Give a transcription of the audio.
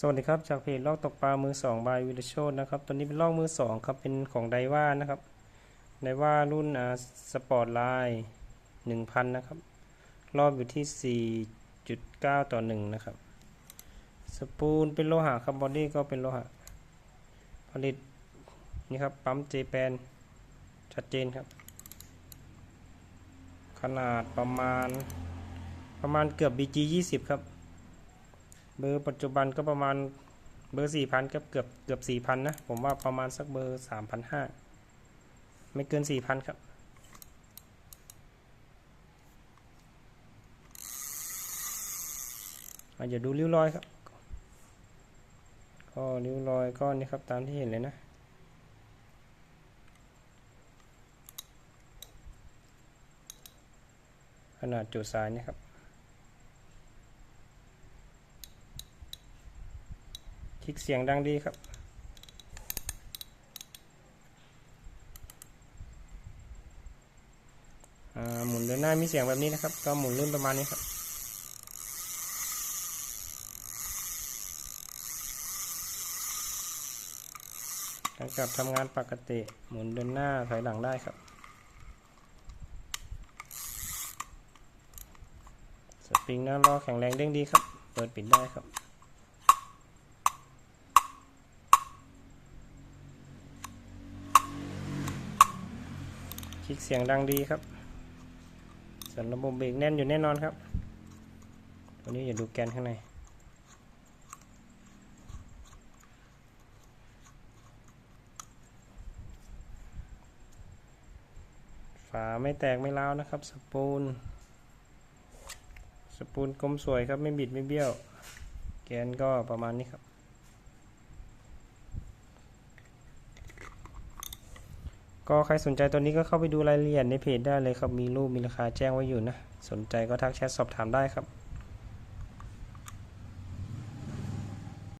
สวัสดีครับจากเพจลอกตกปลามือสองบายวิลโชดนะครับตัวนี้เป็นลอกมือสองครับเป็นของไดว่านะครับไดว่ารุ่นอ่าสปอร์ตไลน์หนึ่งพันนะครับ รอบอยู่ที่สี่จุดเก้าต่อหนึ่งนะครับ สปูลเป็นโลหะครับบอดี้ก็เป็นโลหะ ผลิตนี่ครับปั๊มเจแปนชัดเจนครับ ขนาดประมาณประมาณเกือบ BG 20 ครับ เบอร์ปัจจุบันก็ประมาณเบอร์4,000กับเกือบเกือบ4,000นนะ ผมว่าประมาณสักเบอร์3,500ไม่เกิน4,000ครับ อาจจะดูริ้วรอยครับ ก็ริ้วรอยก็นี่ครับตามที่เห็นเลยนะขนาดจุดสายนี่ครับ คลิกเสียงดังดีครับ หมุนเดินหน้ามีเสียงแบบนี้นะครับ ก็หมุนลื่นประมาณนี้ครับหลังจากทำงานปกติ หมุนเดินหน้าถอยหลังได้ครับ สปริงหน้าล้อแข็งแรงเด้งดีครับ เปิดปิดได้ครับ คลิกเสียงดังดีครับ ส่วนระบบเบรกแน่นอยู่แน่นอนครับตัวนี้อย่าดูแกนข้างในฝาไม่แตกไม่ร้าวนะครับ สปูลสปูลกลมสวยครับไม่บิดไม่เบี้ยว แกนก็ประมาณนี้ครับ ก็ใครสนใจตัวนี้ก็เข้าไปดูรายละเอียดในเพจได้เลยครับ มีรูปมีราคาแจ้งไว้อยู่นะ สนใจก็ทักแชทสอบถามได้ครับ